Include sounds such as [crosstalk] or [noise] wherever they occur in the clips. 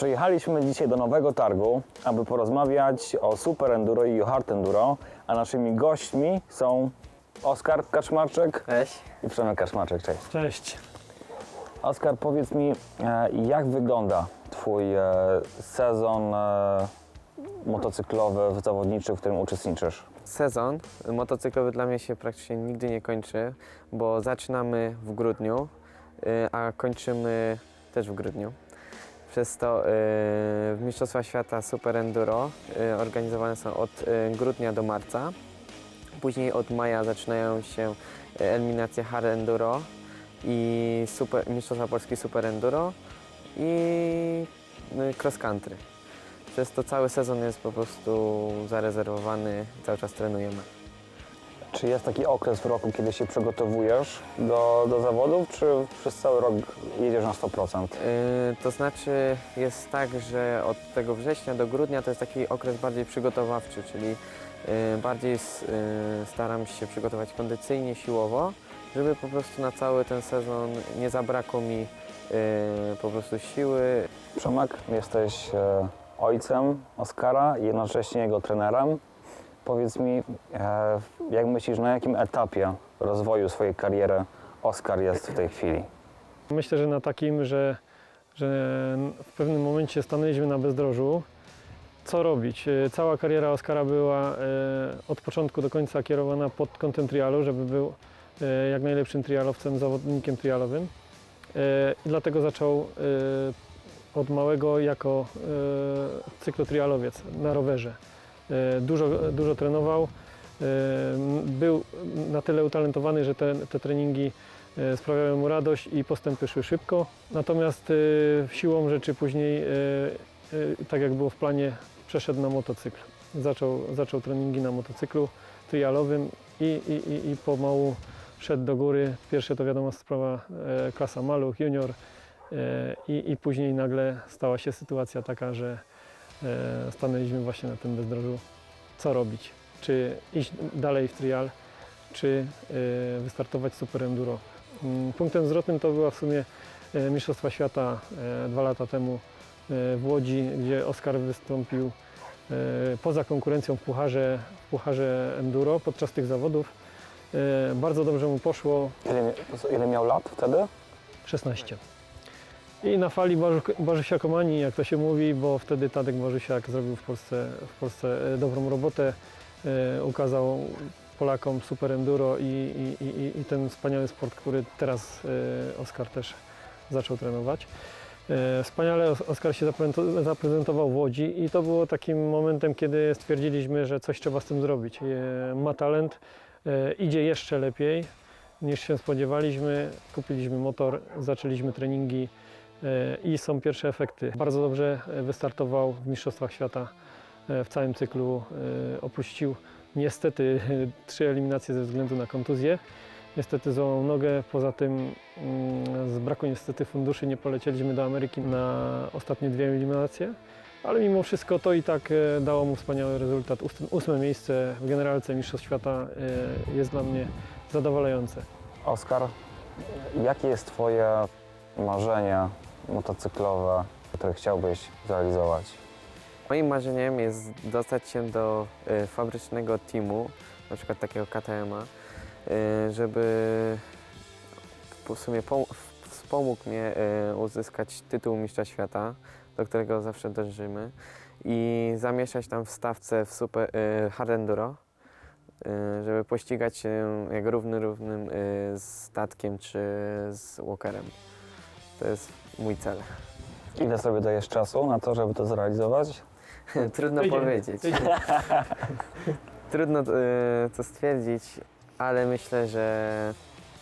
Przyjechaliśmy dzisiaj do Nowego Targu, aby porozmawiać o Super Enduro i Hard Enduro, a naszymi gośćmi są Oskar Kaczmarczyk Cześć. i Przemek Kaczmarczyk. Cześć. Cześć. Oskar, powiedz mi, e, jak wygląda Twój e, sezon e, motocyklowy, zawodniczy, w którym uczestniczysz? Sezon motocyklowy dla mnie się praktycznie nigdy nie kończy, bo zaczynamy w grudniu, a kończymy też w grudniu. Przez to y, Mistrzostwa Świata Super Enduro y, organizowane są od y, grudnia do marca. Później od maja zaczynają się y, eliminacje Hard Enduro i super, Mistrzostwa Polski Super Enduro i y, Cross Country. Przez to cały sezon jest po prostu zarezerwowany, cały czas trenujemy. Czy jest taki okres w roku, kiedy się przygotowujesz do, do zawodów, czy przez cały rok jedziesz na 100%? Yy, to znaczy jest tak, że od tego września do grudnia to jest taki okres bardziej przygotowawczy, czyli yy, bardziej s- yy, staram się przygotować kondycyjnie, siłowo, żeby po prostu na cały ten sezon nie zabrakło mi yy, po prostu siły. Przemek, jesteś e, ojcem Oskara i jednocześnie jego trenerem. Powiedz mi, e, jak myślisz, na jakim etapie rozwoju swojej kariery Oskar jest w tej chwili? Myślę, że na takim, że, że w pewnym momencie stanęliśmy na bezdrożu. Co robić? E, Cała kariera Oskara była e, od początku do końca kierowana pod kątem trialu, żeby był jak najlepszym trialowcem, zawodnikiem trialowym. I dlatego zaczął od małego jako e, cyklotrialowiec na rowerze. E, Dużo, dużo trenował. E, Był na tyle utalentowany, że te, te treningi e, sprawiały mu radość i postępy szły szybko. Natomiast siłą rzeczy później, tak jak było w planie, przeszedł na motocykl. Zaczął, zaczął treningi na motocyklu trialowym i, i, i, i pomału szedł do góry. Pierwsze to wiadomo sprawa klasa maluch, junior i, i później nagle stała się sytuacja taka, że stanęliśmy właśnie na tym bezdrożu. Co robić? Czy iść dalej w trial, czy e, wystartować Super Enduro. Mm, Punktem zwrotnym to była w sumie e, Mistrzostwa Świata e, dwa lata temu e, w Łodzi, gdzie Oskar wystąpił e, poza konkurencją w pucharze, w pucharze Enduro podczas tych zawodów. E, Bardzo dobrze mu poszło, Ile, ile miał lat wtedy? 16. I na fali Barzu- Barzusiakomanii, jak to się mówi, bo wtedy Tadek Barzusiak zrobił w Polsce, w Polsce e, dobrą robotę, e, ukazał Polakom super enduro i, i, i, i ten wspaniały sport, który teraz e, Oskar też zaczął trenować. Wspaniale Os- Oskar się zaprezento- zaprezentował w Łodzi i to było takim momentem, kiedy stwierdziliśmy, że coś trzeba z tym zrobić. Ma talent, idzie jeszcze lepiej niż się spodziewaliśmy. Kupiliśmy motor, zaczęliśmy treningi i są pierwsze efekty. Bardzo dobrze e, wystartował w Mistrzostwach Świata e, w całym cyklu. e, Opuścił niestety trzy eliminacje ze względu na kontuzję. Niestety złamał nogę, poza tym mm, z braku niestety funduszy nie polecieliśmy do Ameryki na ostatnie dwie eliminacje. Ale mimo wszystko to i tak e, dało mu wspaniały rezultat. Ósme miejsce w generalce Mistrzostw Świata e, jest dla mnie zadowalające. Oskar, jakie jest Twoje marzenie motocyklowe, które chciałbyś zrealizować? Moim marzeniem jest dostać się do y, fabrycznego teamu, na przykład takiego KTM-a, y, żeby w sumie pom- wspomógł mnie y, uzyskać tytuł mistrza świata, do którego zawsze dążymy i zamieszać tam w stawce w super, y, hard enduro, y, żeby pościgać się jak równy równym y, z statkiem czy z walkerem. To jest mój cel. Ile sobie dajesz czasu na to, żeby to zrealizować? [laughs] Trudno Tydzień. powiedzieć. [laughs] Trudno y, to stwierdzić, ale myślę, że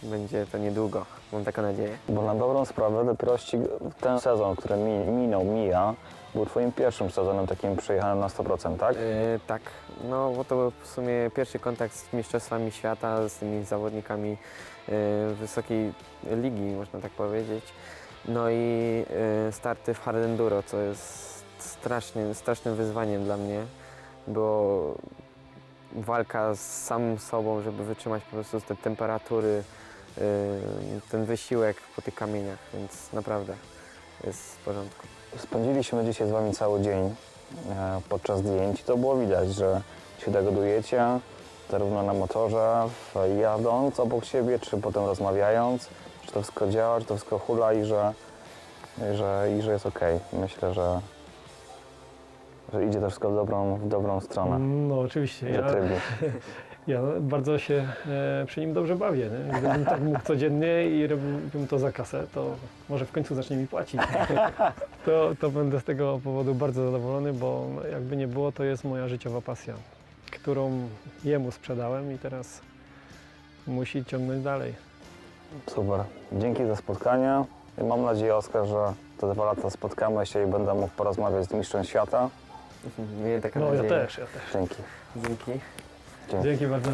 będzie to niedługo. Mam taką nadzieję. Bo na dobrą sprawę dopiero ścig- ten sezon, który mi, minął, mija, był Twoim pierwszym sezonem takim przejechanym na 100%, tak? Y, tak, no bo to był w sumie pierwszy kontakt z mistrzostwami świata, z tymi zawodnikami y, wysokiej ligi, można tak powiedzieć. No i y, starty w hard enduro, co jest strasznym, strasznym wyzwaniem dla mnie, bo walka z samym sobą, żeby wytrzymać po prostu te temperatury, y, ten wysiłek po tych kamieniach, więc naprawdę jest w porządku. spędziliśmy dzisiaj z Wami cały dzień e, podczas zdjęć to było widać, że się dogadujecie zarówno na motorze, jadąc obok siebie, czy potem rozmawiając, czy to wszystko działa, czy to wszystko hula i że, i że, i że jest ok. Myślę, że, że idzie to wszystko w dobrą, w dobrą stronę. No oczywiście, ja, trybu. [laughs] ja bardzo się e, przy nim dobrze bawię. Nie? Gdybym tak mógł codziennie i robiłbym to za kasę, to może w końcu zacznie mi płacić. [laughs] To, to będę z tego powodu bardzo zadowolony, bo jakby nie było, to jest moja życiowa pasja, którą jemu sprzedałem i teraz musi ciągnąć dalej. Super. Dzięki za spotkanie. Mam nadzieję, Oskar, że te dwa lata spotkamy się i będę mógł porozmawiać z mistrzem świata. Mieli taką No ja nadzieję. też, ja też. Dzięki. Dzięki. Dzięki. Dzięki bardzo.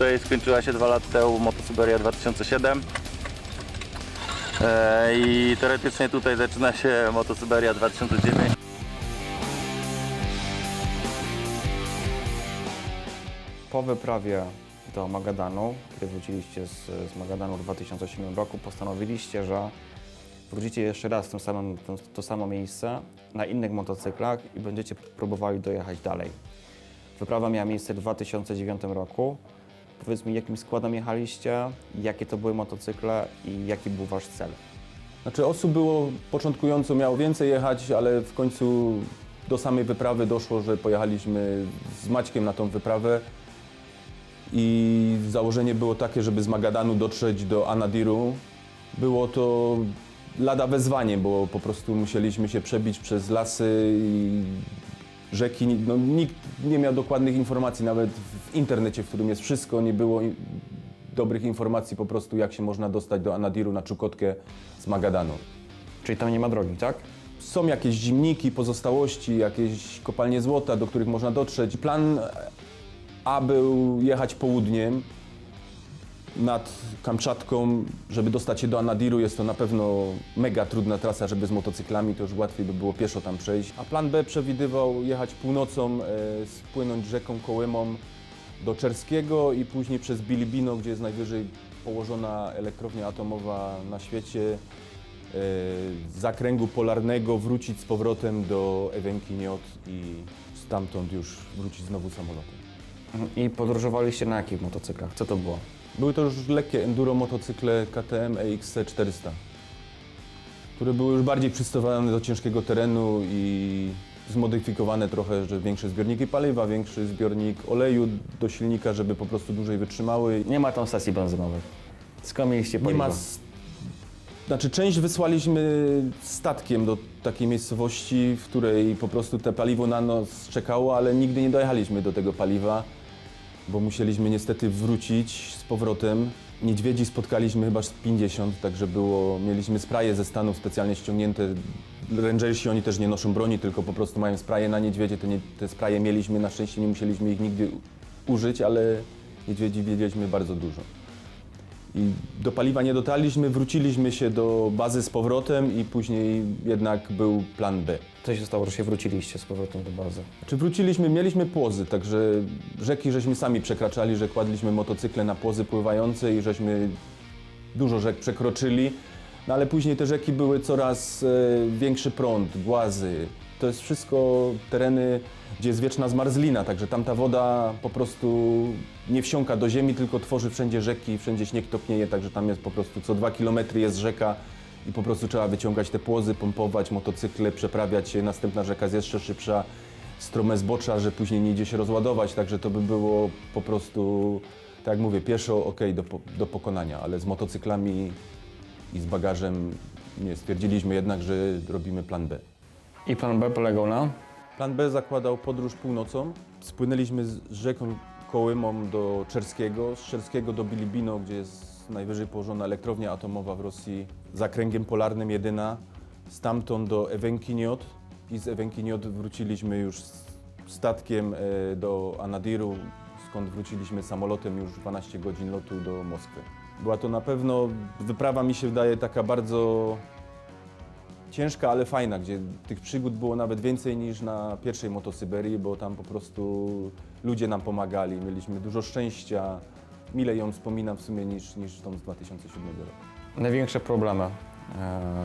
Tutaj skończyła się dwa lata temu Motosyberia 2007 E, i teoretycznie tutaj zaczyna się Motosyberia 2009. Po wyprawie do Magadanu, kiedy wróciliście z, z Magadanu w 2007 roku, postanowiliście, że wrócicie jeszcze raz w tym samym, to, to samo miejsce na innych motocyklach i będziecie próbowali dojechać dalej. Wyprawa miała miejsce w 2009 roku. Powiedz mi, jakim składem jechaliście, jakie to były motocykle i jaki był wasz cel? Znaczy osób było początkująco miało więcej jechać, ale w końcu do samej wyprawy doszło, że pojechaliśmy z Maćkiem na tą wyprawę i założenie było takie, żeby z Magadanu dotrzeć do Anadiru. Było to lada wezwanie, bo po prostu musieliśmy się przebić przez lasy i rzeki. No, nikt nie miał dokładnych informacji, nawet w internecie, w którym jest wszystko, nie było dobrych informacji po prostu, jak się można dostać do Anadiru na Czukotkę z Magadanu. Czyli tam nie ma drogi, tak? Są jakieś zimniki, pozostałości, jakieś kopalnie złota, do których można dotrzeć. Plan A był jechać południem nad Kamczatką, żeby dostać się do Anadiru. Jest to na pewno mega trudna trasa, żeby z motocyklami, to już łatwiej by było pieszo tam przejść. A plan B przewidywał jechać północą, e, spłynąć rzeką Kołymą do Czerskiego i później przez Bilibino, gdzie jest najwyżej położona elektrownia atomowa na świecie, e, z zakręgu polarnego wrócić z powrotem do Ewenkiniot i stamtąd już wrócić znowu samolotem. I podróżowaliście na jakich motocyklach? Co to było? Były to już lekkie enduro motocykle KTM EXC 400, które były już bardziej przystosowane do ciężkiego terenu i zmodyfikowane trochę, że większe zbiorniki paliwa, większy zbiornik oleju do silnika, żeby po prostu dłużej wytrzymały. Nie ma tam stacji benzynowej. Skąd mieliście Nie paliwo? ma. s- Znaczy, część wysłaliśmy statkiem do takiej miejscowości, w której po prostu te paliwo na nos czekało, ale nigdy nie dojechaliśmy do tego paliwa, bo musieliśmy niestety wrócić z powrotem. Niedźwiedzi spotkaliśmy chyba z 50, także było, mieliśmy spraje ze Stanów specjalnie ściągnięte. Rangersi oni też nie noszą broni, tylko po prostu mają spraje na niedźwiedzie. Te, nie, te spraje mieliśmy, na szczęście nie musieliśmy ich nigdy użyć, ale niedźwiedzi wiedzieliśmy bardzo dużo. I do paliwa nie dotarliśmy, wróciliśmy się do bazy z powrotem i później jednak był plan B. Co się stało, że się wróciliście z powrotem do bazy? Czy wróciliśmy, mieliśmy płozy, także rzeki żeśmy sami przekraczali, że kładliśmy motocykle na płozy pływające i żeśmy dużo rzek przekroczyli. No ale później te rzeki były coraz e, większy prąd, głazy. To jest wszystko tereny, gdzie jest wieczna zmarzlina, także tam ta woda po prostu nie wsiąka do ziemi, tylko tworzy wszędzie rzeki, wszędzie śnieg topnieje, także tam jest po prostu co dwa kilometry jest rzeka i po prostu trzeba wyciągać te płozy, pompować motocykle, przeprawiać się. Następna rzeka jest jeszcze szybsza, strome zbocza, że później nie idzie się rozładować, także to by było po prostu, tak jak mówię, pieszo ok do, do pokonania, ale z motocyklami i z bagażem nie stwierdziliśmy jednak, że robimy plan B. I plan B polegał na? Plan B zakładał podróż północą. Spłynęliśmy z rzeką Kołymą do Czerskiego, z Czerskiego do Bilibino, gdzie jest najwyżej położona elektrownia atomowa w Rosji, zakręgiem polarnym jedyna. stamtąd do Ewenkiniot i z Ewenkiniot wróciliśmy już statkiem e, do Anadiru, skąd wróciliśmy samolotem już 12 godzin lotu do Moskwy. Była to na pewno wyprawa mi się wydaje taka bardzo ciężka, ale fajna, gdzie tych przygód było nawet więcej niż na pierwszej motosyberii, bo tam po prostu ludzie nam pomagali, mieliśmy dużo szczęścia. Milej ją wspominam w sumie niż, niż tą z 2007 roku. Największe problemy, e,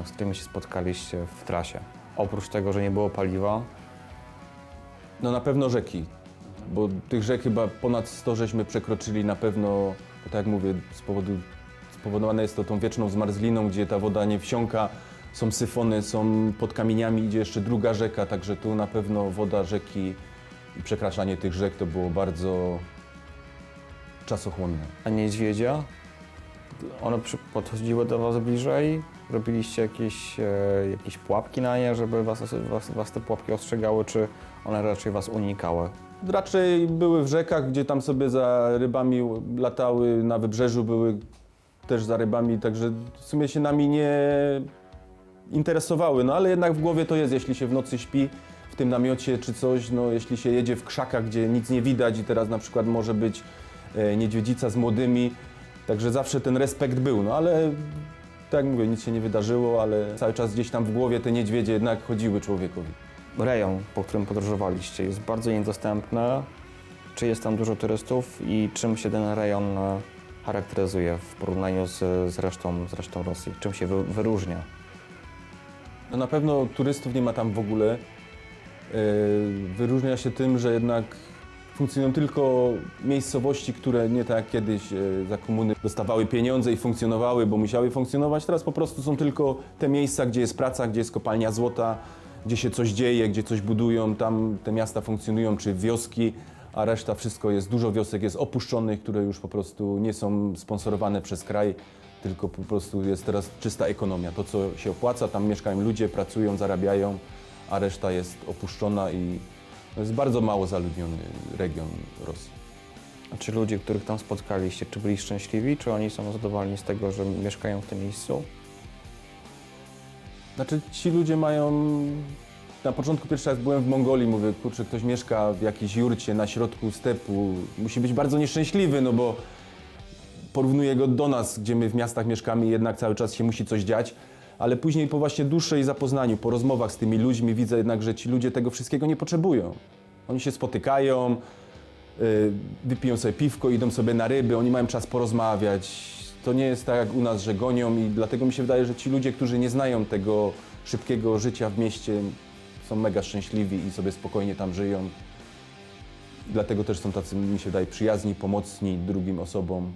z którymi się spotkaliście w trasie? Oprócz tego, że nie było paliwa, No na pewno rzeki, bo tych rzek chyba ponad 100 żeśmy przekroczyli na pewno, bo tak jak mówię, z powodu, spowodowane jest to tą wieczną zmarzliną, gdzie ta woda nie wsiąka, są syfony, są pod kamieniami, idzie jeszcze druga rzeka, także tu na pewno woda rzeki i przekraczanie tych rzek to było bardzo czasochłonne. a niedźwiedzia, one przy- podchodziły do Was bliżej? Robiliście jakieś, e, jakieś pułapki na nie, żeby was, was, was te pułapki ostrzegały, czy one raczej Was unikały? Raczej były w rzekach, gdzie tam sobie za rybami latały, na wybrzeżu były też za rybami, także w sumie się nami nie interesowały, no ale jednak w głowie to jest, jeśli się w nocy śpi w tym namiocie czy coś, no jeśli się jedzie w krzakach, gdzie nic nie widać i teraz na przykład może być e, niedźwiedzica z młodymi, także zawsze ten respekt był, no ale tak jak mówię, nic się nie wydarzyło, ale cały czas gdzieś tam w głowie te niedźwiedzie jednak chodziły człowiekowi. Rejon, po którym podróżowaliście, jest bardzo niedostępny. Czy jest tam dużo turystów i czym się ten rejon e, charakteryzuje w porównaniu z, z, resztą, z resztą Rosji? Czym się wy, wyróżnia? No na pewno turystów nie ma tam w ogóle. Yy, Wyróżnia się tym, że jednak funkcjonują tylko miejscowości, które nie tak jak kiedyś yy, za komuny dostawały pieniądze i funkcjonowały, bo musiały funkcjonować. Teraz po prostu są tylko te miejsca, gdzie jest praca, gdzie jest kopalnia złota, gdzie się coś dzieje, gdzie coś budują. Tam te miasta funkcjonują, czy wioski, a reszta wszystko jest, dużo wiosek jest opuszczonych, które już po prostu nie są sponsorowane przez kraj tylko po prostu jest teraz czysta ekonomia. To, co się opłaca, tam mieszkają ludzie, pracują, zarabiają, a reszta jest opuszczona i to jest bardzo mało zaludniony region Rosji. A czy ludzie, których tam spotkaliście, czy byli szczęśliwi, czy oni są zadowoleni z tego, że mieszkają w tym miejscu? Znaczy ci ludzie mają... Na początku pierwszy raz byłem w Mongolii, mówię, kurczę, ktoś mieszka w jakiejś jurcie na środku stepu, musi być bardzo nieszczęśliwy, no bo porównuję go do nas, gdzie my w miastach mieszkamy i jednak cały czas się musi coś dziać, ale później po właśnie dłuższej zapoznaniu, po rozmowach z tymi ludźmi widzę jednak, że ci ludzie tego wszystkiego nie potrzebują. Oni się spotykają, y, wypiją sobie piwko, idą sobie na ryby, oni mają czas porozmawiać. To nie jest tak jak u nas, że gonią i dlatego mi się wydaje, że ci ludzie, którzy nie znają tego szybkiego życia w mieście, są mega szczęśliwi i sobie spokojnie tam żyją. Dlatego też są tacy, mi się wydaje, przyjazni, pomocni drugim osobom.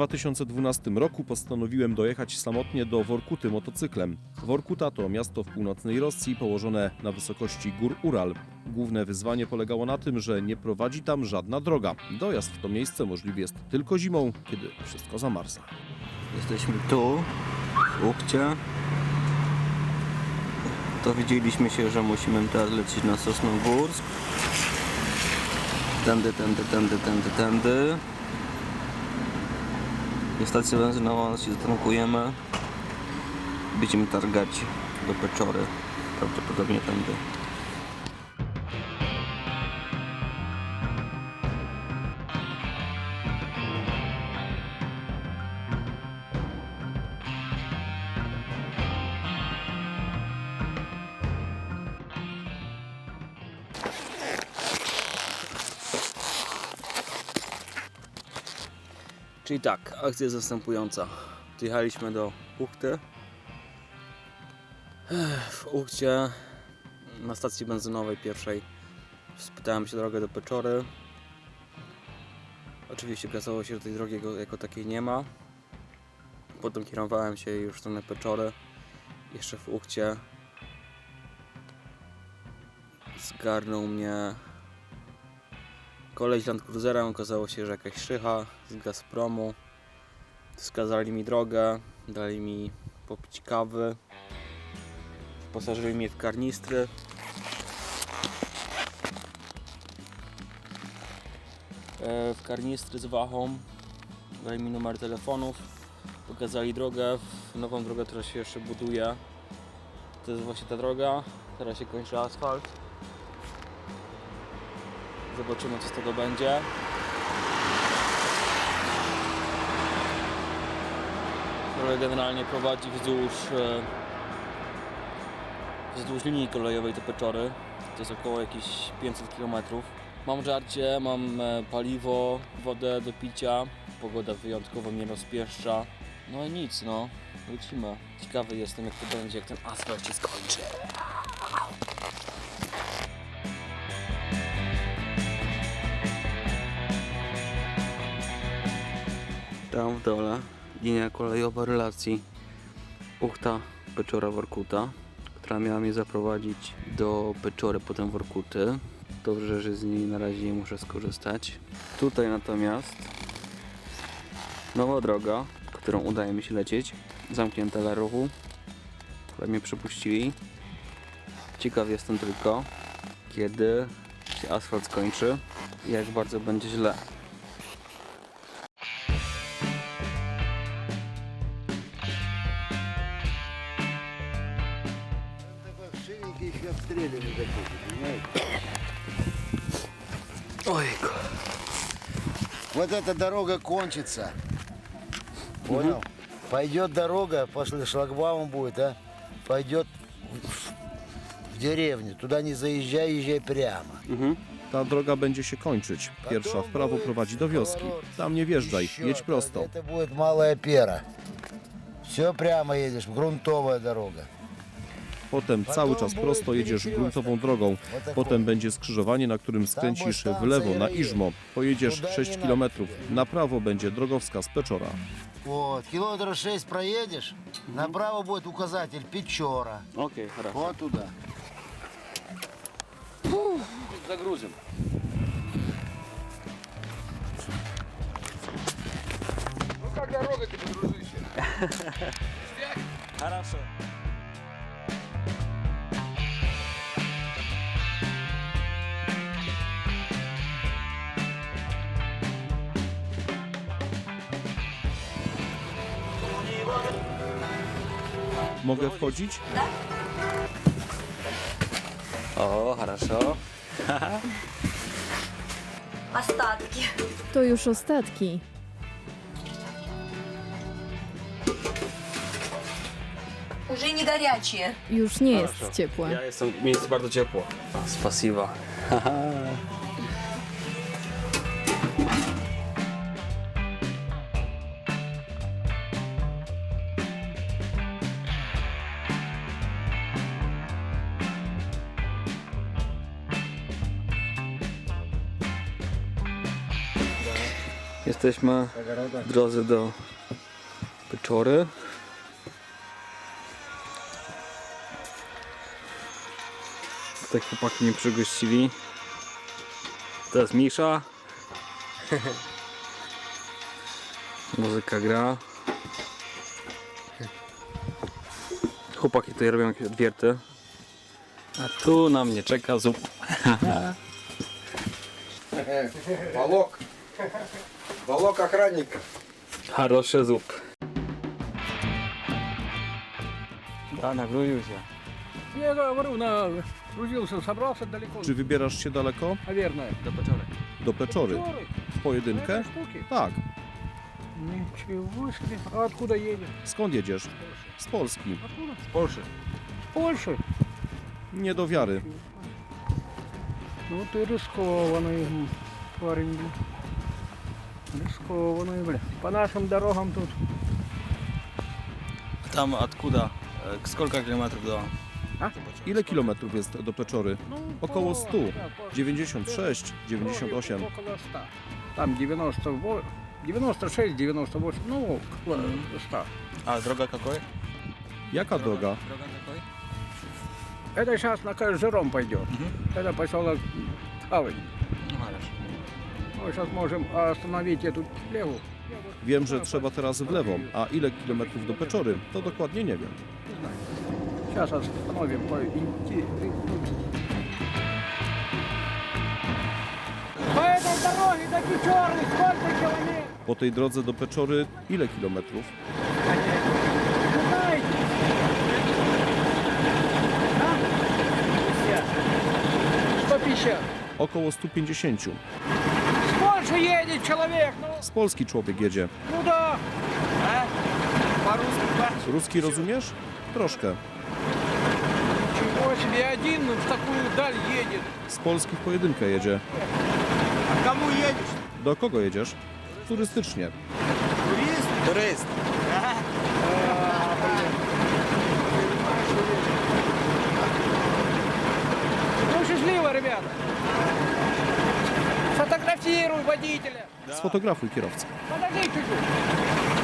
2012 roku postanowiłem dojechać samotnie do Workuty motocyklem. Workuta to miasto w północnej Rosji położone na wysokości gór Ural. Główne wyzwanie polegało na tym, że nie prowadzi tam żadna droga. Dojazd w to miejsce możliwy jest tylko zimą, kiedy wszystko zamarza. Jesteśmy tu, w Uchcie. Dowiedzieliśmy się, że musimy teraz lecieć na Sosnogórsk. Tędy, tędy, tędy, tędy, tędy. Jest stacja benzynowa, się zatankujemy. Będziemy targać do Peczory. Prawdopodobnie tędy. Akcja jest następująca. Do Uchty. W Uchcie na stacji benzynowej pierwszej spytałem się drogę do Peczory. Oczywiście okazało się, że tej drogi jako, jako takiej nie ma. Potem kierowałem się już w stronę Peczory. Jeszcze w Uchcie zgarnął mnie koleś Land Cruiserem. Okazało się, że jakaś szycha z Gazpromu. Wskazali mi drogę, dali mi popić kawy. Wyposażyli mnie w karnistry. E, W karnistry z wachą. Dali mi numer telefonów. Pokazali drogę, nową drogę, która się jeszcze buduje. To jest właśnie ta droga. Teraz się kończy asfalt. Zobaczymy co z tego będzie. Droga generalnie prowadzi wzdłuż, e, wzdłuż linii kolejowej do Peczory. To jest około jakieś 500 km. Mam żarcie, mam e, paliwo, wodę do picia. Pogoda wyjątkowo mnie rozpieszcza. No i nic, no. Lecimy. Ciekawy jestem jak to będzie, jak ten asfalt się skończy. Tam w dole linia kolejowa relacji Uchta Peczora Workuta, która miała mnie zaprowadzić do Peczory, potem Workuty. Dobrze, że z niej na razie nie muszę skorzystać. Tutaj natomiast nowa droga, którą udaje mi się lecieć, zamknięta dla ruchu, które mnie przepuścili. Ciekaw jestem tylko, kiedy się asfalt skończy jak bardzo będzie źle. Ojku. Вот эта дорога кончится. Понял? Пойдет дорога, после шлагбаума будет, а? Пойдет в, в деревню. Туда не заезжай, езжай прямо. Mhm. Ta droga będzie się kończyć. Pierwsza w prawo prowadzi do wioski. Tam nie wjeżdżaj, jedź prosto. Это будет малая пера. Все прямо едешь, грунтовая дорога. Potem cały czas prosto jedziesz gruntową drogą. Вот такой. Potem będzie skrzyżowanie, na którym skręcisz w lewo na Iżmo. Pojedziesz 6 km. Na prawo będzie drogowskaz Peczora. Вот, километров 6 проедешь, направо будет указатель Печора. Okej, хорошо. Вот туда. Загрузим. [laughs] Хорошо. Mogę wchodzić? O, хорошо. [laughs] Остатки. To już ostatki. Уже не горячие. Już nie jest ciepłe. Ja jestem, mi jest bardzo ciepło. Spasiba. [laughs] Jesteśmy w drodze do Pyczory. Tutaj chłopaki mnie przygościli. To jest Misza. [laughs] Muzyka gra. Chłopaki tutaj robią jakieś odwierty. A tu na mnie czeka zupa. [laughs] Walok. Волок охранника. Хороший zup. Да, нагрузил się. Nie, говорю, нагрузился, собрался далеко. Czy wybierasz się daleko? Наверное. Do Peczory. Do Peczory. W pojedynkę? штуки. Tak. Ничего себе. А откуда едешь? Skąd jedziesz? Z Polski. Откуда? Z Polszy. Польши. Nie do wiary. Ну ты рискованный м, парень, блин. Рискованный, блин. По нашим дорогам тут. Tam откуда? E, Сколько километров до? Ile kilometrów jest do Peczory? Ну, Około по- 100. да, по- 96, 98. Около 100. Там 98, 96, 98, ну, около 100. A droga какой? Jaka droga? Droga какой? Это сейчас на Кайжером пойдет. Это поселок Хавань. Ну хорошо. Мы сейчас можем остановить эту левую Wiem, że trzeba teraz w lewo, a ile kilometrów do Peczory, to dokładnie nie wiem. Сейчас остановим по По этой дороге до Печоры сколько километров? Po tej drodze do Peczory ile kilometrów? Вы знаете? А? 150. Około 150. С Польши едет человек, ну, Z Polski człowiek jedzie. ну да. А? По-русски, да? Ruski rozumiesz? Troszkę. Чего себе один в такую даль едет. Z Polski w pojedynkę jedzie. А кому едешь? Do kogo jedziesz? Turystycznie. Турист? Турист. водителя. Да. Сфотографуй кировца. Подожди чуть-чуть.